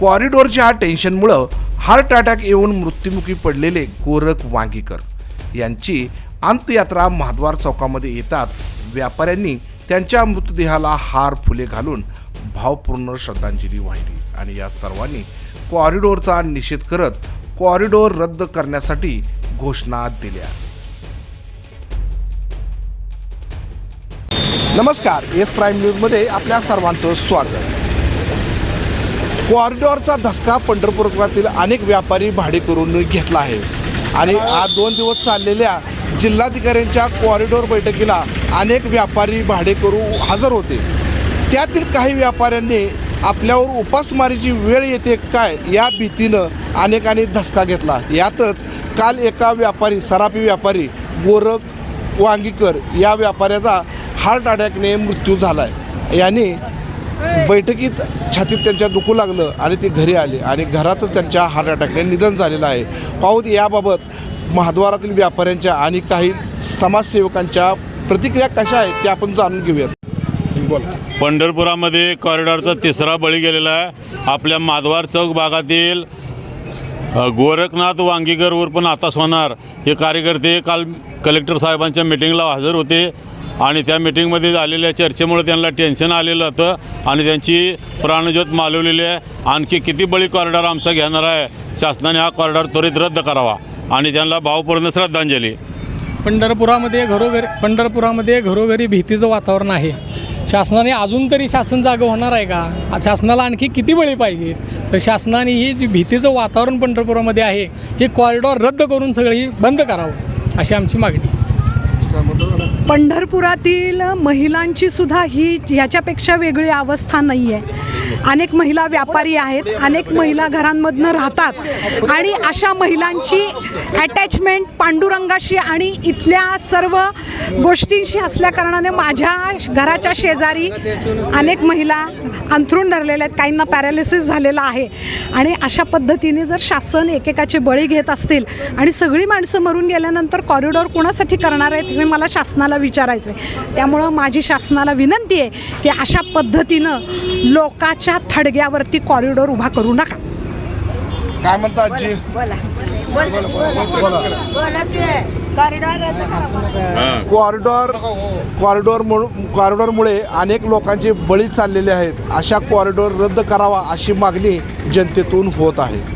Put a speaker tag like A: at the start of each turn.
A: कॉरिडॉरच्या टेन्शनमुळं heart attack येऊन मृत्युमुखी पडलेले गोरख वांगीकर. यांची अंत्ययात्रा महाद्वार चौकामध्ये येताच व्यापाऱ्यांनी त्यांच्या मृतदेहाला हार फुले घालून भावपूर्ण श्रद्धांजली वाहिली आणि या सर्वांनी कॉरिडॉरचा निषेध करत कॉरिडॉर रद्द करण्यासाठी घोषणा दिल्या. नमस्कार एस प्राईम न्यूजमध्ये आपल्या सर्वांचं स्वागत. कॉरिडॉरचा धसका पंढरपुरातील अनेक व्यापारी भाडेकरून घेतला आहे. आणि आज दोन दिवस चाललेल्या जिल्हाधिकाऱ्यांच्या कॉरिडॉर बैठकीला अनेक व्यापारी भाडेकरू हजर होते. त्यातील काही व्यापाऱ्यांनी आपल्यावर उपासमारीची वेळ येते काय या भीतीनं अनेकांनी धसका घेतला. यातच काल एका व्यापारी सराफी व्यापारी गोरख वांगीकर या व्यापाऱ्याचा हार्ट अटॅकने मृत्यू झाला आहे याने बैठकीत छातीत त्यांच्या दुखू लागलं आणि ते घरी आले आणि घरातच त्यांच्या हार्ट अटॅकने निधन झालेलं आहे. पाहूत याबाबत महाद्वारातील व्यापाऱ्यांच्या आणि काही समाजसेवकांच्या प्रतिक्रिया कशा आहेत त्या आपण जाणून घेऊयात. बोला.
B: पंढरपुरामध्ये कॉरिडॉरचा तिसरा बळी गेलेला आहे. आपल्या माधवार चौक भागातील गोरखनाथ वांगीकर उर्फ नाता सोनार हे कार्यकर्ते काल कलेक्टर साहेबांच्या मिटिंगला हजर होते. आणि त्या मिटिंगमध्ये झालेल्या चर्चेमुळे त्यांना टेन्शन आलेलं होतं आणि त्यांची प्राणज्योत मालवलेली आहे. आणखी किती बळी कॉरिडॉर आमचा घेणार आहे? शासनाने हा कॉरिडॉर त्वरित रद्द करावा आणि त्यांना भावपूर्ण श्रद्धांजली.
C: पंढरपुरामध्ये घरोघरी पंढरपुरामध्ये घरोघरी भीतीचं वातावरण आहे. शासनाने अजून तरी शासन जागं होणार आहे का? शासनाला आणखी किती बळी पाहिजेत? तर शासनाने ही जी भीतीचं वातावरण पंढरपुरामध्ये आहे हे कॉरिडॉर रद्द करून सगळी बंद करावं अशी आमची मागणी
D: पंढरपुरातील महिलांची सुद्धा ही ह्याच्यापेक्षा वेगळी अवस्था नाही आहे अनेक महिला व्यापारी आहेत अनेक महिला घरांमधनं राहतात आणि अशा महिलांची अटॅचमेंट पांडुरंगाशी आणि इथल्या सर्व गोष्टींशी असल्याकारणाने माझ्या घराच्या शेजारी अनेक महिला अंथरूण धरलेल्या आहेत. काहींना पॅरालिसिस झालेला आहे. आणि अशा पद्धतीने जर शासन एकेकाचे बळी घेत असतील आणि सगळी माणसं मरून गेल्यानंतर कॉरिडॉर कोणासाठी करणार आहेत हे मला शासनाला विचारायचं आहे त्यामुळं माझी शासनाला विनंती आहे की अशा पद्धतीनं लोकाच्या थडग्यावरती कॉरिडॉर उभा करू नका.
A: काय म्हणता आजी? कॉरिडॉर कॉरिडॉर कॉरिडॉरमुळे अनेक लोकांचे बळी चाललेले आहेत. अशा कॉरिडॉर रद्द करावा अशी मागणी जनतेतून होत आहे.